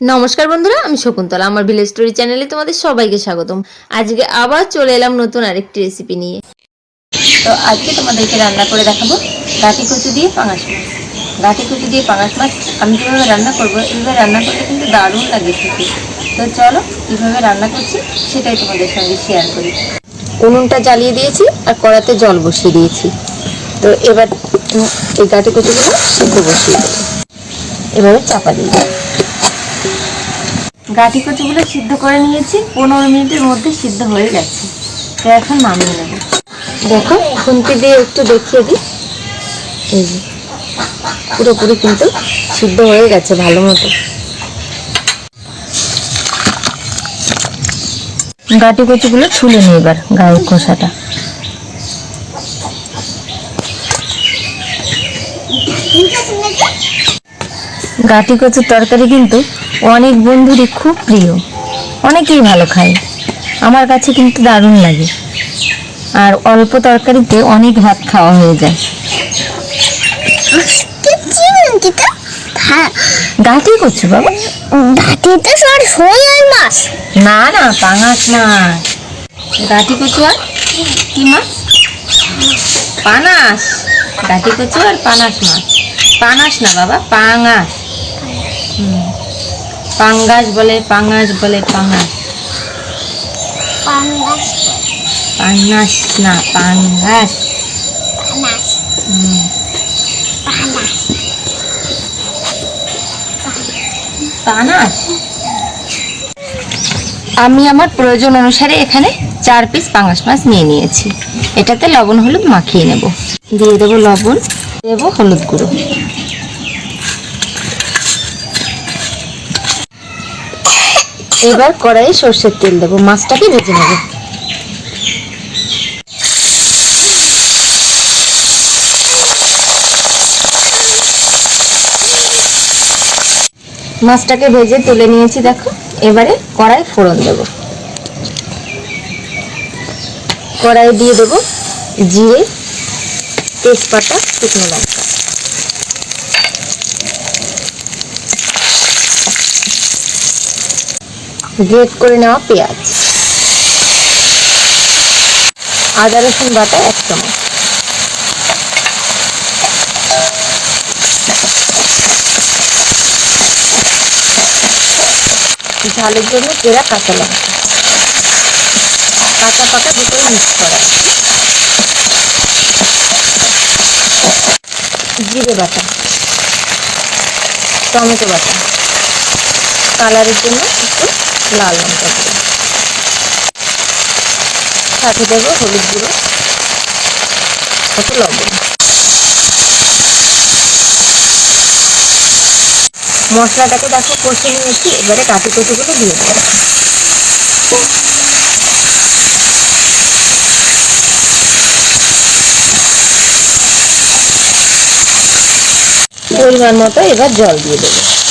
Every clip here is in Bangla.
নমস্কার বন্ধুরা, আমি শকুন্তলা। আমার ভিলেজ স্টোরি চ্যানেলে তোমাদের সবাইকে স্বাগতম। আজকে আবার চলে এলাম নতুন আরেকটি রেসিপি নিয়ে। তো আজকে তোমাদেরকে রান্না করে দেখাবো গাটি কচু দিয়ে পাঙাশ মাছ। গাটি কচু দিয়ে পাঙাশ মাছ আমি কীভাবে রান্না করব, এইভাবে রান্না করলে কিন্তু দারুণ লাগে খেতে। তো চলো, কীভাবে রান্না করছি সেটাই তোমাদের সঙ্গে শেয়ার করি। উনুনটা জ্বালিয়ে দিয়েছি আর কড়াতে জল বসিয়ে দিয়েছি। তো এবার এই গাটি কচুগুলো সিদ্ধ বসিয়ে দেবো। এভাবে চাপা দিয়ে দেবো। গাঠি কচুগুলো সিদ্ধ করে নিয়েছি পনেরো মিনিটের মধ্যে সিদ্ধ হয়ে গেছে। তো এখন নামিয়ে নেব। দেখো খুন্তি দিয়ে একটু দেখিয়ে দিই। এই যে পুরোপুরি কিন্তু সিদ্ধ হয়ে গেছে ভালো মতো। গাটি কচুগুলো ছুলে নিই এবার গায়ের খোসাটা। গাটি কচুর তরকারি কিন্তু অনেক বন্ধুরই খুব প্রিয়। অনেকেই ভালো খায়। আমার কাছে কিন্তু দারুণ লাগে। আর অল্প তরকারিতে অনেক ভাত খাওয়া হয়ে যায়। গাটি কচু বাবা। ঘাটিতে সর সই আর মাছ না না, পাঙাশ মাছ গাটি কচু আর কি মাছ? পানাস গাটি কচু আর পানাস মাছ। পানাস না বাবা, পাঙাশ। পাঙ্গাস বলে পাঙাশ বলে পাঙাশ পাঙ্গাস। পাঙাশ না পাঙ্গাস। পানাস আমি আমার প্রয়োজন অনুসারে এখানে চার পিস পাঙাশ মাছ নিয়ে নিয়েছি। এটাতে লবণ হলুদ মাখিয়ে নেব। দিয়ে দেবো লবণ দেবো হলুদ গুঁড়ো। এবার কড়াইয়ে সর্ষের তেল দেবো, মাছটাকে ভেজে নেব। মাছটাকে ভেজে তুলে নিয়েছি, দেখো। এবারে কড়াই ফোড়ন দেব। কড়াই দিয়ে দেবো জিরে, তেজপাতা, শুকনো লঙ্কা। গ্রেট করে নেওয়া পেঁয়াজ। আদা, রসুন বাটা এক চামচ। ঝালের জন্য কেরা কাঁচা লঙ্কা। কাঁচা পাকা দুটোই মিক্স করা। জিরে বাটা। টমেটো বাটা। কালারের জন্য একটু লাল লঙ্কা সাথে দেবো হলুদ গুঁড়ো। একটু লবণ। মশলাটাকে দেখো কষে নিয়েছি, এবারে কাটি কুটিগুলো দিয়ে দেবো। পরিমাণ মতো এবার জল দিয়ে দেবো।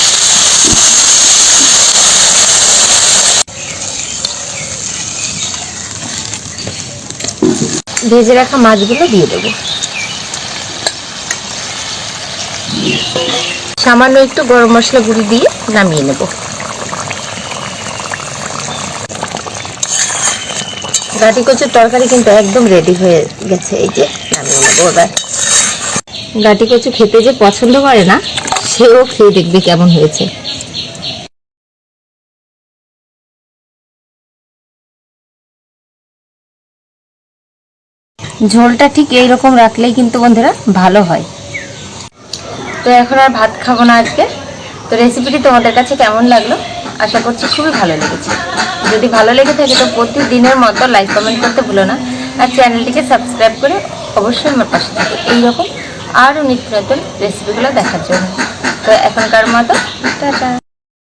ভেজে রাখা মাছগুলো দিয়ে দেবো। সামান্য একটু গরম মশলা গুঁড়ি দিয়ে নামিয়ে নেব। গাটি কচুর তরকারি কিন্তু একদম রেডি হয়ে গেছে, এই যে নামিয়ে নেব এবার। গাটি কচু খেতে যে পছন্দ করে না, সেও খেয়ে দেখবে কেমন হয়েছে। ঝোলটা ঠিক এই রকম রাখলেই কিন্তু বন্ধুরা ভালো হয়। তো এখন আর ভাত খাব না আজকে। তো রেসিপিটি তোমাদের কাছে কেমন লাগল? আশা করছি খুবই ভালো লেগেছে। যদি ভালো লেগে থাকে তো প্রতিদিনের মতো লাইক কমেন্ট করতে ভুলো না। আর চ্যানেলটিকে সাবস্ক্রাইব করে অবশ্যই আমার পাশে থাকো। এইরকম আরও নিত্য নতুন রেসিপিগুলো দেখার জন্য। তো এখনকার মতো, টাটা।